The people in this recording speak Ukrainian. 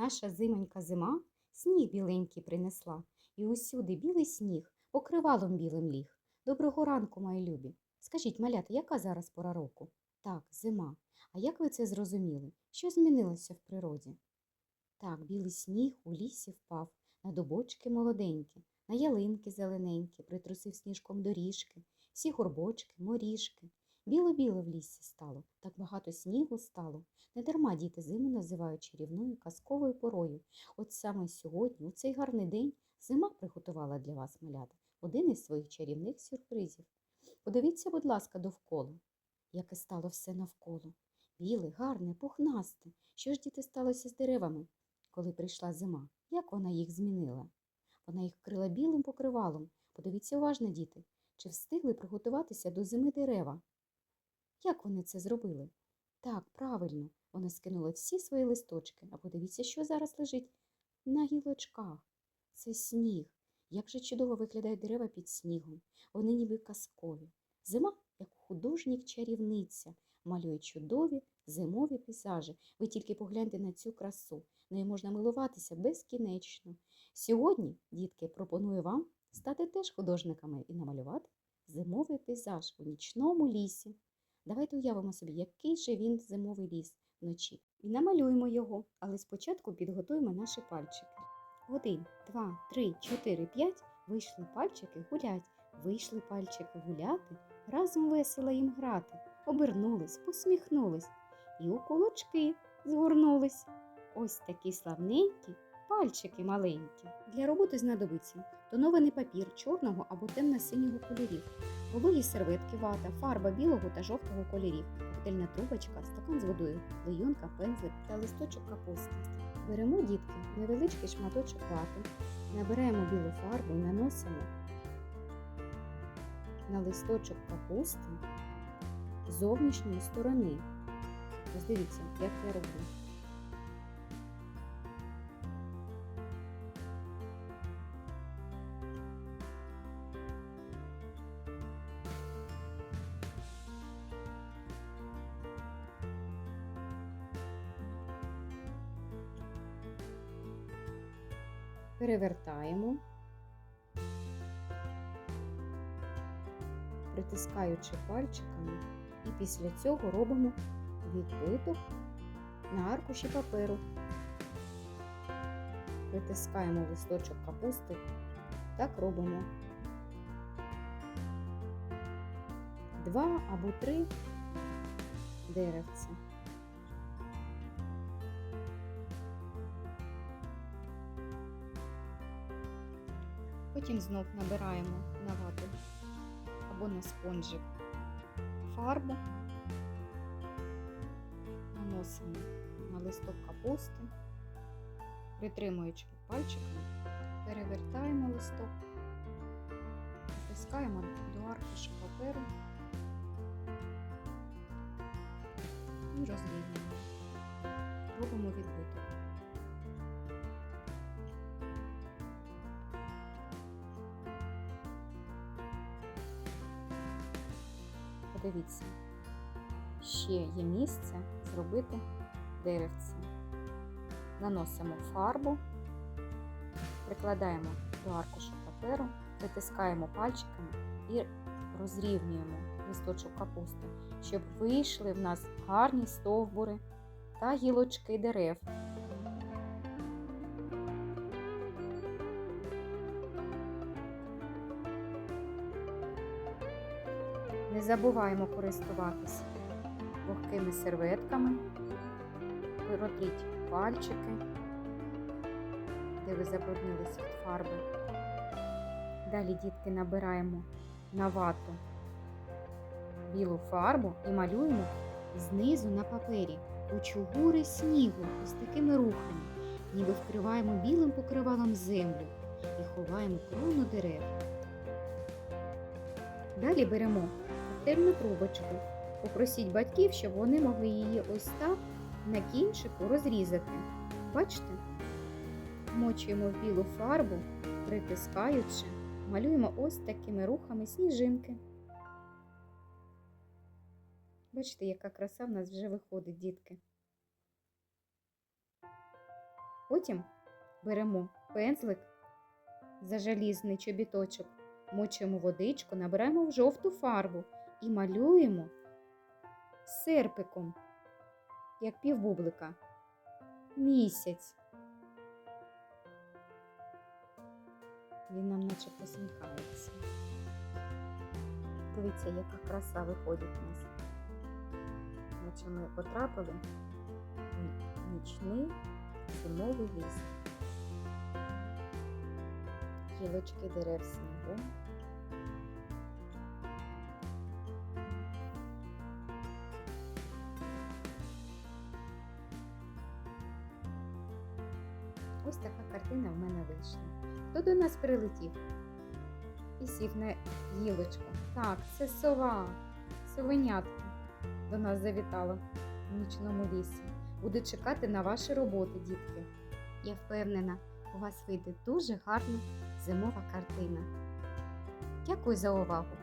Наша зимонька зима сніг біленький принесла, і усюди білий сніг покривалом білим ліг. Доброго ранку, мої любі. Скажіть, малята, яка зараз пора року? Так, зима. А як ви це зрозуміли? Що змінилося в природі? Так, білий сніг у лісі впав, на дубочки молоденькі, на ялинки зелененькі, притрусив сніжком доріжки, всі горбочки, моріжки. Біло-біло в лісі стало, так багато снігу стало. Недарма діти зиму називають чарівною казковою порою. От саме сьогодні, у цей гарний день, зима приготувала для вас малята один із своїх чарівних сюрпризів. Подивіться, будь ласка, довкола, яке стало все навколо. Біле, гарне, пухнасте. Що ж діти сталося з деревами, коли прийшла зима? Як вона їх змінила? Вона їх вкрила білим покривалом. Подивіться уважно, діти, чи встигли приготуватися до зими дерева? Як вони це зробили? Так, правильно, вона скинула всі свої листочки, а подивіться, що зараз лежить на гілочках. Це сніг. Як же чудово виглядають дерева під снігом. Вони ніби казкові. Зима, як художник-чарівниця, малює чудові зимові пейзажі. Ви тільки погляньте на цю красу. Нею можна милуватися безкінечно. Сьогодні, дітки, пропоную вам стати теж художниками і намалювати зимовий пейзаж у нічному лісі. Давайте уявимо собі, який же він зимовий ліс вночі. І намалюємо його, але спочатку підготуємо наші пальчики. Один, два, три, чотири, п'ять. Вийшли пальчики гулять. Вийшли пальчики гуляти, разом весело їм грати. Обернулись, посміхнулись і у кулачки згорнулись. Ось такі славненькі пальчики маленькі. Для роботи знадобиться тонований папір чорного або темно-синього кольорів, вологі серветки, вата, фарба білого та жовтого кольорів, пательна трубочка, стакан з водою, клейонка, пензлик та листочок капусти. Беремо дітки невеличкий шматочок вати, набираємо білу фарбу наносимо на листочок капусти зовнішньої сторони. Ось дивіться, як я роблю. Перевертаємо, притискаючи пальчиками, і після цього робимо відбиток на аркуші паперу. Притискаємо листочок капусти, так робимо два або три деревця. Потім знов набираємо на вату або на спонжик фарбу, наносимо на листок капусти, притримуючи пальчиками, перевертаємо листок, натискаємо до аркуша паперу і розрівнюємо. Робимо відбиток. Подивіться, ще є місце зробити деревце. Наносимо фарбу, прикладаємо до аркушу паперу, притискаємо пальчиками і розрівнюємо листочок капусти, щоб вийшли в нас гарні стовбури та гілочки дерев. Не забуваємо користуватися вогкими серветками, протріть пальчики, де ви забруднилися від фарби. Далі, дітки, набираємо на вату білу фарбу і малюємо знизу на папері кучугури снігу ось такими рухами, ніби вкриваємо білим покривалом землю і ховаємо крону дерев. Далі беремо коктейльну трубочку. Попросіть батьків, щоб вони могли її ось так на кінчику розрізати. Бачите? Вмочуємо в білу фарбу, притискаючи, малюємо ось такими рухами сніжинки. Бачите, яка краса в нас вже виходить, дітки. Потім беремо пензлик за желізний чобіточок, мочуємо водичку, набираємо в жовту фарбу і малюємо серпиком, як півбублика. Місяць. Він нам наче посміхається. Дивіться, яка краса виходить у нас. Наче ми потрапили в нічний зимовий ліс. Гілочки дерев снігу. Ось така картина в мене вийшла. Хто до нас прилетів? І сів на гілочку. Так, це сова, совенятка до нас завітала в нічному лісі. Буду чекати на ваші роботи, дітки. Я впевнена, у вас вийде дуже гарна зимова картина. Дякую за увагу!